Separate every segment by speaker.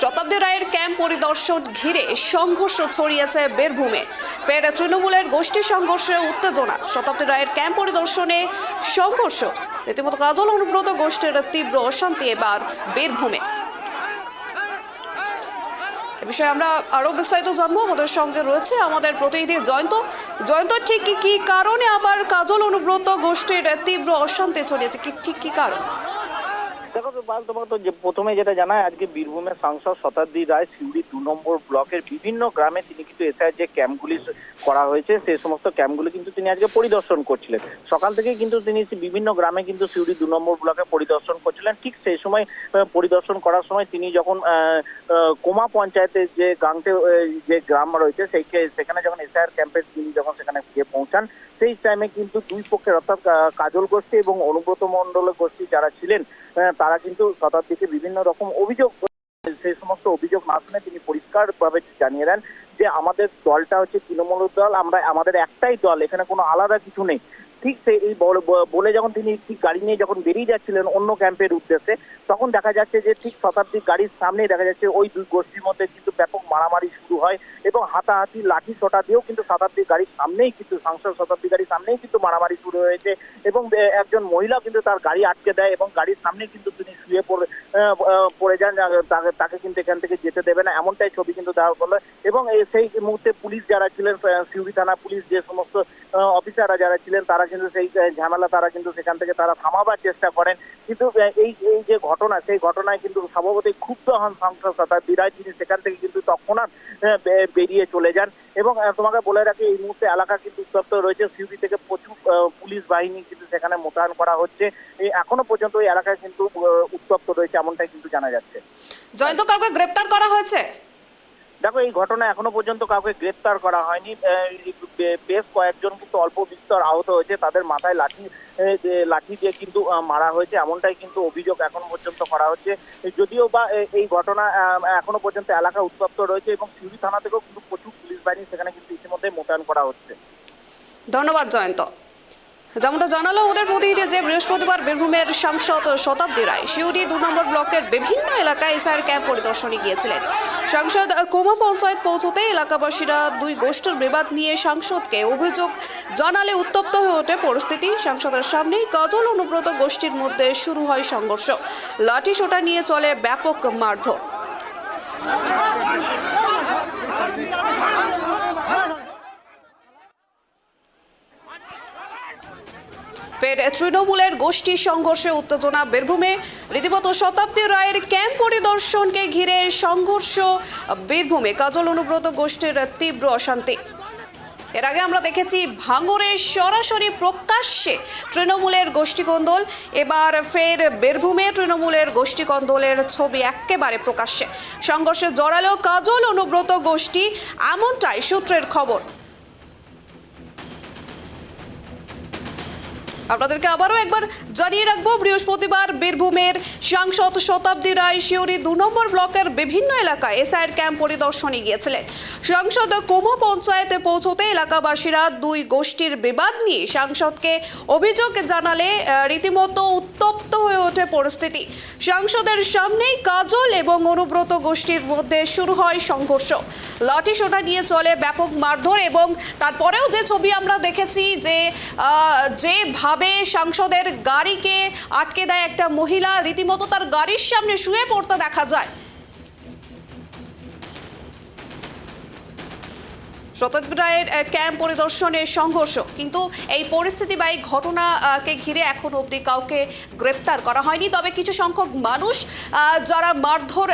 Speaker 1: শতাব্দী রায়ের ক্যাম্প পরিদর্শন ঘিরে সংঘর্ষ ছড়িয়েছে বীরভূমে। ফের তৃণমূলের গোষ্ঠী সংঘর্ষে উত্তেজনা। শতাব্দী রায়ের ক্যাম্প পরিদর্শনে সংঘর্ষ। রীতিমতো কাজল অনুব্রত গোষ্ঠীর তীব্র অশান্তি এবার বীরভূমে। এ বিষয়ে আমরা আরও বিস্তারিত জানব। আমাদের সঙ্গে রয়েছে আমাদের প্রতিনিধি জয়ন্ত। জয়ন্ত, ঠিক কি কি কারণে আবার কাজল অনুব্রত গোষ্ঠীর তীব্র অশান্তি ছড়িয়েছে? কি ঠিক কি কারণ?
Speaker 2: দেখো তো, বাল, তোমাকে তো প্রথমে যেটা জানায়, আজকে বীরভূমের সাংসদ শতাব্দী রায় সিউড়ি দু নম্বর ব্লকের বিভিন্ন গ্রামে তিনি কিন্তু এসআই যে ক্যাম্পগুলি করা হয়েছে সেই সমস্ত ক্যাম্পগুলি কিন্তু তিনি আজকে পরিদর্শন করছিলেন। সকাল থেকেই কিন্তু তিনি বিভিন্ন গ্রামে কিন্তু সিউড়ি দু নম্বর ব্লকে পরিদর্শন করছিলেন। ঠিক সেই সময় পরিদর্শন করার সময় তিনি যখন কোমা পঞ্চায়েতের যে গাংটে যে গ্রাম রয়েছে, সেই সেখানে যখন এসআইআর ক্যাম্পে তিনি যখন সেখানে গিয়ে পৌঁছান, সেই টাইমে কিন্তু দুই পক্ষের অর্থাৎ কাজল গোষ্ঠী এবং অনুব্রত মণ্ডল গোষ্ঠী যারা ছিলেন তারা কিন্তু শতাব্দীকে বিভিন্ন রকম অভিযোগ সেই সমস্ত অভিযোগ মাধ্যমে তিনি তিনি পরিষ্কারভাবে জানিয়ে দেন যে আমাদের দলটা হচ্ছে তৃণমূল দল, আমরা, আমাদের একটাই দল, এখানে কোনো আলাদা কিছু নেই। ঠিক সেই এই বল- যখন তিনি ঠিক গাড়ি নিয়ে যখন বেরিয়ে যাচ্ছিলেন অন্য ক্যাম্পের উদ্দেশ্যে, তখন দেখা যাচ্ছে যে ঠিক শতাব্দীর গাড়ির সামনেই দেখা যাচ্ছে ওই দুই গোষ্ঠীর মধ্যে কিন্তু ব্যাপক মারামারি শুরু হয় এবং হাতাহাতি লাঠি সোটা দিয়েও কিন্তু শতাব্দীর গাড়ির সামনেই কিন্তু, সাংসদ শতাব্দী গাড়ির সামনেই কিন্তু মারামারি শুরু হয়েছে এবং একজন মহিলা কিন্তু তার গাড়ি আটকে দেয় এবং গাড়ির সামনে কিন্তু তিনি শুয়ে পড়ে পড়ে যান তাকে কিন্তু এখান থেকে যেতে দেবে না, এমনটাই ছবি কিন্তু দেওয়া হলো এবং সেই মুহূর্তে পুলিশ যারা ছিলেন সিউড়ি থানা পুলিশ যে সমস্ত অফিসাররা যারা ছিলেন, তারা কিন্তু সেই ঝামেলা তারা কিন্তু সেখান থেকে তারা থামাবার চেষ্টা করেন। কিন্তু এই এই যে ঘটনা, সেই ঘটনায় কিন্তু স্বভাবতই ক্ষুব্ধ হন সংসদ শতাব্দী রায় তিনি সেখান থেকে কিন্তু তৎক্ষণাৎ বেরিয়ে চলে যান। এবং তোমাকে বলে রাখি, এই মুহূর্তে এলাকা কিন্তু উত্তপ্ত রয়েছে। সিউড়ি থেকে প্রচুর পুলিশ বাহিনী কিন্তু সেখানে মোতায়েন করা হচ্ছে। এখনও পর্যন্ত এই এলাকায় কিন্তু উত্তপ্ত রয়েছে, এমনটাই কিন্তু জানা যাচ্ছে।
Speaker 1: জয়ন্ত, কাউকে গ্রেপ্তার করা হয়েছে?
Speaker 2: দেখো, এই ঘটনা এখনও পর্যন্ত কাউকে গ্রেপ্তার করা হয়নি। বেশ কয়েকজন কিন্তু অল্প বিস্তর আহত হয়েছে। তাদের মাথায় লাঠি লাঠি দিয়ে কিন্তু মারা হয়েছে। এমনটাই কিন্তু অভিযোগ এখন পর্যন্ত করা হচ্ছে। যদিও বা এই ঘটনা এখনও পর্যন্ত এলাকা উত্তপ্ত রয়েছে এবং সিউড়ি থানা থেকেও কিন্তু প্রচুর পুলিশ বাহিনী সেখানে কিন্তু ইতিমধ্যে মোতায়েন করা হচ্ছে।
Speaker 1: ধন্যবাদ জয়ন্ত। যেমনটা জানালো ওদের প্রতিনিধি যে বৃহস্পতিবার বীরভূমের সাংসদ শতাব্দী রায় শিউরি দু নম্বর ব্লকের বিভিন্ন এলাকায় এসআর ক্যাম্প পরিদর্শনে গিয়েছিলেন। সাংসদ কোমা পঞ্চায়েত পৌঁছতে এলাকাবাসীরা দুই গোষ্ঠীর বিবাদ নিয়ে সাংসদকে অভিযোগ জানালে উত্তপ্ত হয়ে ওঠে পরিস্থিতি। সাংসদের সামনেই কাজল অনুব্রত গোষ্ঠীর মধ্যে শুরু হয় সংঘর্ষ। লাঠি সোটা নিয়ে চলে ব্যাপক মারধর। ফের তৃণমূলের গোষ্ঠী সংঘর্ষে উত্তেজনা বীরভূমে। রীতিমতো শতাব্দী রায়ের ক্যাম্প পরিদর্শনকে ঘিরে সংঘর্ষ বীরভূমে। কাজল অনুব্রত গোষ্ঠীর তীব্র অশান্তি। এর আগে আমরা দেখেছি ভাঙরে সরাসরি প্রকাশ্যে তৃণমূলের গোষ্ঠীকন্দল, এবার ফের বীরভূমে তৃণমূলের গোষ্ঠীকন্দলের ছবি একেবারে প্রকাশ্যে। সংঘর্ষে জড়ালো কাজল অনুব্রত গোষ্ঠী, এমনটাই সূত্রের খবর। আপনাদেরকে আবারও একবার জানিয়ে রাখব বৃহস্পতিবার বীরভূমের সাংসদ শতাব্দী রায় শিউরি দু নম্বর ব্লকের বিভিন্ন এলাকায় এসআইয়ের ক্যাম্প পরিদর্শনে গিয়েছিলেন। সাংসদ কোমা পঞ্চায়েতে পৌঁছতে এলাকাবাসীরা দুই গোষ্ঠীর বিবাদ নিয়ে সাংসদকে অভিযোগ জানালে রীতিমতো উত্তপ্ত হয়ে ওঠে পরিস্থিতি। সাংসদের সামনেই কাজল এবং অনুব্রত গোষ্ঠীর মধ্যে শুরু হয় সংঘর্ষ। লাঠি সোনা নিয়ে চলে ব্যাপক মারধর এবং তারপরেও যে ছবি আমরা দেখেছি যে আহ, যেভাবে সাংসদের গাড়িকে আটকে দেয় একটা মহিলা, রীতিমতো তার গাড়ির সামনে শুয়ে পড়তে দেখা যায়। শতাব্দী রায়ের ক্যাম্প পরিদর্শনে সংঘর্ষ। কিন্তু এই পরিস্থিতি বা এই ঘটনাকে ঘিরে এখন অবধি কাউকে গ্রেপ্তার করা হয়নি। তবে কিছু সংখ্যক মানুষ যারা মারধর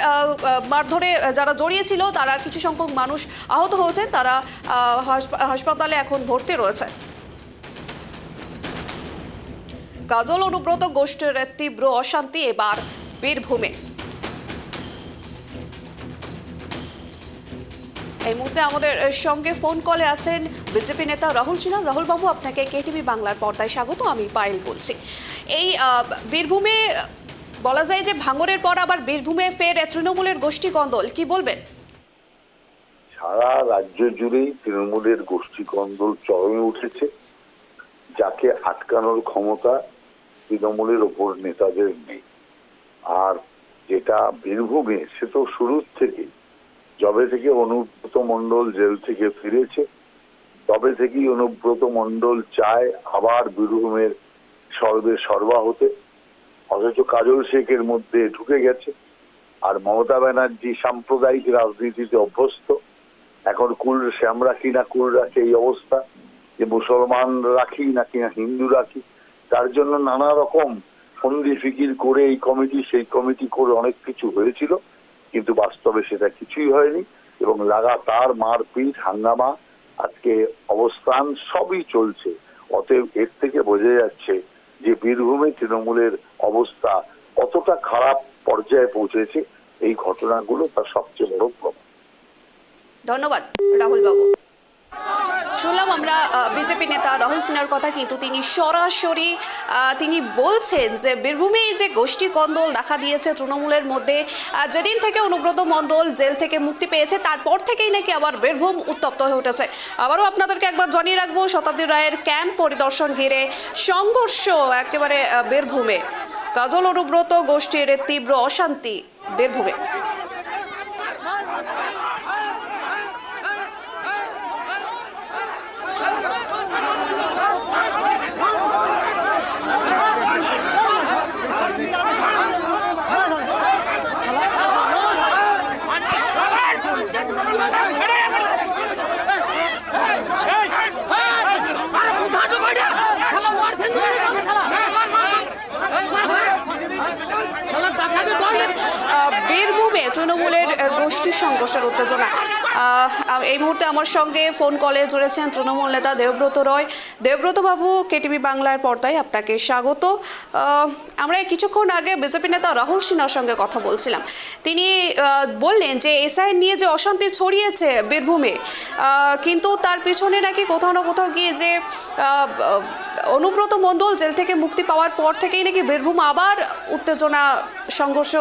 Speaker 1: মারধরে যারা জড়িয়েছিল, তারা কিছু সংখ্যক মানুষ আহত হয়েছেন। তারা হাসপাতালে এখন ভর্তি রয়েছে। কাজল অনুব্রত গোষ্ঠীর তীব্র অশান্তি এবার বীরভূমে। এই মুহূর্তে আমাদের সঙ্গে ফোন কলে আছেন বিজেপি নেতা রাহুল সিনহা রাহুল বাবু আপনাকে কেটিভি বাংলার পর্দায় স্বাগত, আমি পায়েল বলছি। এই বীরভূমে বলা যায় যে ভাঙরের পর আবার বীরভূমে ফের তৃণমূলের গোষ্ঠী কন্দল, কি বলবেন?
Speaker 3: সারা রাজ্য জুড়েই তৃণমূলের গোষ্ঠী কন্দল চরমে উঠেছে, যাকে আটকানোর ক্ষমতা তৃণমূলের ওপর নেতাদের নেই। আর যেটা বীরভূমে, সে তো শুরুর থেকে। যবে থেকে অনুব্রত মণ্ডল জেল থেকে ফিরেছে, তবে থেকেই অনুব্রত মণ্ডল চায় আবার বীরভূমের সর্বে সর্বা হতে। অথচ কাজল শেখের মধ্যে ঢুকে গেছে। আর মমতা ব্যানার্জি সাম্প্রদায়িক রাজনীতিতে অভ্যস্ত। এখন কুল শ্যাম রাখি না কুল রাখি এই অবস্থা? যে মুসলমান রাখি নাকি না হিন্দু রাখি তার জন্য নানা রকম ফন্দি ফিকির করে এই কমিটি, সেই কমিটি করে অনেক কিছু হয়েছিল, কিন্তু বাস্তবে সেটা কিছুই হয়নি এবং লাগাতার মারপিট, হাঙ্গামা, আজকে অবস্থান সবই চলছে। অতএব এর থেকে বোঝা যাচ্ছে যে বীরভূমে তৃণমূলের অবস্থা কতটা খারাপ পর্যায়ে পৌঁছেছে, এই ঘটনাগুলো তার সবচেয়ে বড় প্রমাণ।
Speaker 1: ধন্যবাদ রাহুল বাবু শুনলাম আমরা বিজেপি নেতা রাহুল সিনহার কথা, কিন্তু তিনি সরাসরি তিনি বলছেন যে বীরভূমে যে গোষ্ঠী কন্দল দেখা দিয়েছে তৃণমূলের মধ্যে যেদিন থেকে অনুব্রত মণ্ডল জেল থেকে মুক্তি পেয়েছে, তারপর থেকেই নাকি আবার বীরভূম উত্তপ্ত হয়ে উঠেছে। আবারও আপনাদেরকে একবার জানিয়ে রাখব, শতাব্দী রায়ের ক্যাম্প পরিদর্শন ঘিরে সংঘর্ষ একেবারে বীরভূমে। কাজল অনুব্রত গোষ্ঠীর তীব্র অশান্তি বীরভূমে। তৃণমূলের সংঘর্ষের উত্তেজনা। এই মুহূর্তে আমার সঙ্গে ফোন কলে জুড়েছেন তৃণমূল নেতা দেবব্রত রয়। দেবব্রত বাবু, কেটিভি বাংলার পর্দায় আপনাকে স্বাগত। আমরা কিছুক্ষণ আগে বিজেপি নেতা রাহুল সিনহার সঙ্গে কথা বলছিলাম। তিনি বললেন যে এসআই নিয়ে যে অশান্তি ছড়িয়েছে বীরভূমে কিন্তু তার পিছনে নাকি কোথাও না কোথাও গিয়ে যে অনুব্রত মণ্ডল জেল থেকে মুক্তি পাওয়ার পর থেকেই নাকি বীরভূম আবার উত্তেজনা, সংঘর্ষ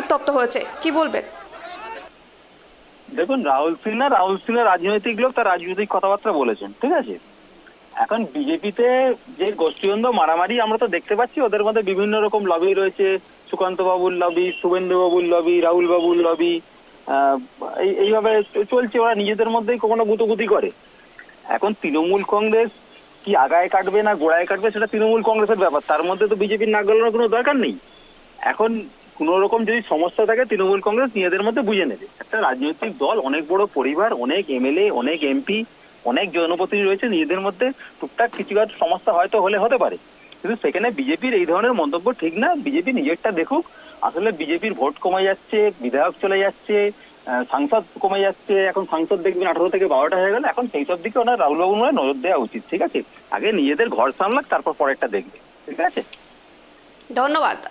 Speaker 1: উত্তপ্ত হয়েছে। কি বলবেন?
Speaker 4: দেখুন, রাহুল সিনহা রাহুল সিনহা রাজনৈতিক লোক তার রাজনৈতিক কথাবার্তা বলেছেন, ঠিক আছে? এখন বিজেপিতে যে গোষ্ঠীদ্বন্দ্ব মারামারি আমরা তো দেখতে পাচ্ছি, ওদের মধ্যে বিভিন্ন রকম লবি রয়েছে সুকান্ত বাবুর লবি শুভেন্দু বাবুর লবি রাহুল বাবুর লবি এই, এইভাবে চলছে, ওরা নিজেদের মধ্যেই কখনো গুতোগুতি করে। এখন তৃণমূল কংগ্রেস কি আগায় কাটবে না গোড়ায় কাটবে, সেটা তৃণমূল কংগ্রেসের ব্যাপার, তার মধ্যে তো বিজেপির নাক গলানোর কোনো দরকার নেই। এখন কোনো রকম যদি সমস্যা থাকে, তৃণমূল কংগ্রেস নিজেদের মধ্যে বুঝে নেবে। একটা রাজনৈতিক দল, অনেক বড় পরিবার, অনেক এমএলএ, অনেক এমপি, অনেক জনপ্রতিনিধি রয়েছে নিজেদের মধ্যে। টুকটাক কিছু সমস্যা হয়তো হলে হতে পারে। কিন্তু সেখানে বিজেপির এই ধরনের মন্তব্য ঠিক না। বিজেপি নিজেরটা দেখুক। আসলে বিজেপির ভোট কমে যাচ্ছে, বিধায়ক চলে যাচ্ছে সাংসদ কমে যাচ্ছে। এখন সাংসদ দেখবেন আঠারো থেকে বারোটা হয়ে গেল এখন সেই সব দিকে ওনার রাহুল বাবু নজর দেওয়া উচিত, ঠিক আছে? আগে নিজেদের ঘর সামলাক, তারপর পরেরটা দেখবে, ঠিক আছে?
Speaker 1: ধন্যবাদ।